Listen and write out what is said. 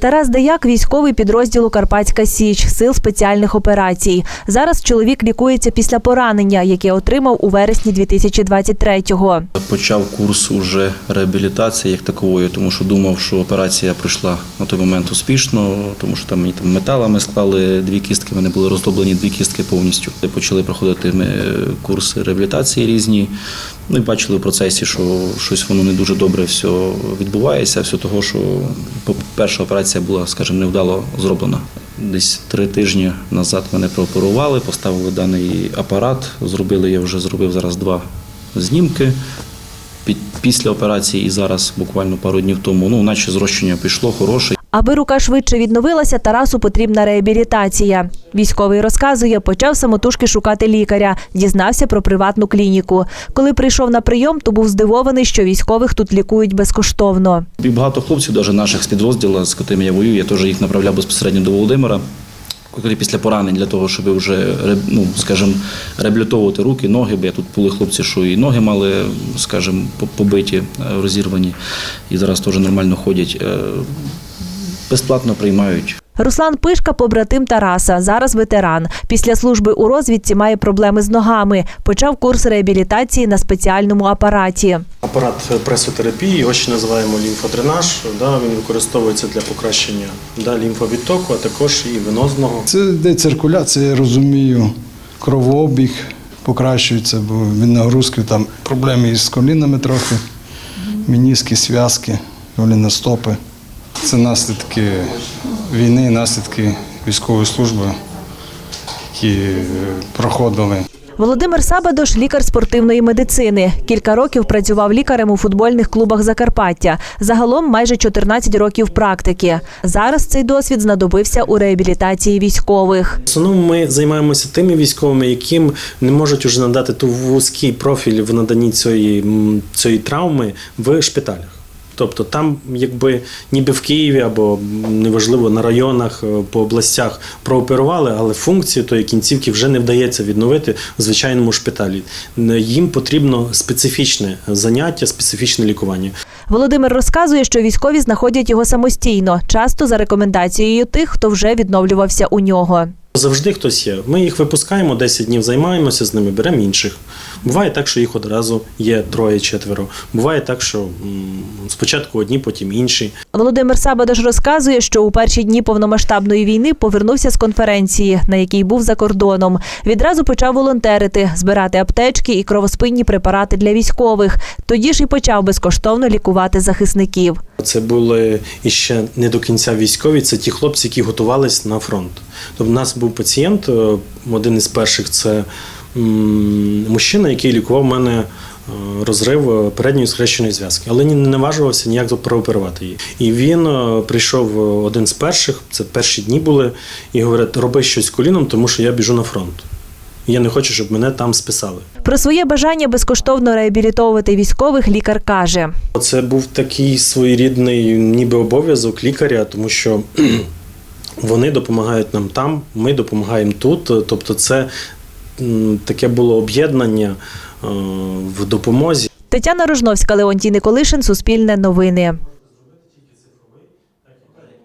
Тарас Деяк – військовий підрозділу Карпатська Січ сил спеціальних операцій. Зараз чоловік лікується після поранення, яке отримав у вересні 2023-го. Почав курс уже реабілітації як такової, тому що думав, що операція пройшла на той момент успішно, тому що там мені там металами склали дві кістки, в мене були роздоблені дві кістки повністю. Почали проходити курси реабілітації різні. Ну і бачили в процесі, що щось воно не дуже добре все відбувається. Все того, що перша операція була, скажімо, невдало зроблена. Десь три тижні назад мене прооперували, поставили даний апарат. Зробили я вже зробив зараз два знімки під- після операції і зараз буквально пару днів тому. Ну, наче зрощення пішло хороше. Аби рука швидше відновилася, Тарасу потрібна реабілітація. Військовий розказує, почав самотужки шукати лікаря, дізнався про приватну клініку. Коли прийшов на прийом, то був здивований, що військових тут лікують безкоштовно. І багато хлопців, навіть наших з підрозділу, з якими я воюю, я теж їх направляв безпосередньо до Володимира. Коли після поранень для того, щоб вже ну, скажімо, реабілітовувати руки, ноги, бо я тут були хлопці, що і ноги мали, скажімо, побиті, е, розірвані, і зараз теж нормально ходять. Е, Безплатно приймають. Руслан Пишка – побратим Тараса, зараз ветеран. Після служби у розвідці має проблеми з ногами. Почав курс реабілітації на спеціальному апараті. Апарат пресотерапії, його ще називаємо лімфодренаж. Да, він використовується для покращення да, лімфовідтоку, а також і венозного. Це йде циркуляція, я розумію, кровообіг покращується, бо від нагрузки там проблеми із колінами трохи, мініски, зв'язки, стопи. Це наслідки війни, наслідки військової служби, які е, проходили. Володимир Сабадош – лікар спортивної медицини. Кілька років працював лікарем у футбольних клубах Закарпаття. Загалом майже 14 років практики. Зараз цей досвід знадобився у реабілітації військових. В основному ми займаємося тими військовими, яким не можуть уже надати ту вузький профіль в наданні цієї, цієї травми в шпиталях. Тобто там, якби ніби в Києві або неважливо на районах е, по областях прооперували, але функцію тої кінцівки вже не вдається відновити в звичайному шпиталі. Їм потрібно специфічне заняття, специфічне лікування. Володимир розказує, що військові знаходять його самостійно, часто за рекомендацією тих, хто вже відновлювався у нього. Завжди хтось є. Ми їх випускаємо, 10 днів займаємося з ними, беремо інших. Буває так, що їх одразу є троє-четверо. Буває так, що спочатку одні, потім інші. Володимир Сабадош розказує, що у перші дні повномасштабної війни повернувся з конференції, на якій був за кордоном. Відразу почав волонтерити, збирати аптечки і кровоспинні препарати для військових. Тоді ж і почав безкоштовно лікувати захисників. Це були іще не до кінця військові, це ті хлопці, які готувались на фронт. Тобто, у нас був пацієнт, е, один із перших це мужчина, який лікував мене е, розрив е, передньої схрещеної зв'язки, але не наважувався ніяк прооперувати її. І він прийшов один з перших, це перші дні були, і говорить: роби щось коліном, тому що я біжу на фронт. Я не хочу, щоб мене там списали. Про своє бажання безкоштовно реабілітовувати військових лікар каже. Це був такий своєрідний ніби обов'язок лікаря, тому що вони допомагають нам там, ми допомагаємо тут. Тобто, це таке було об'єднання е, в допомозі. Тетяна Рожновська, Леонтій Николишин, Суспільне новини.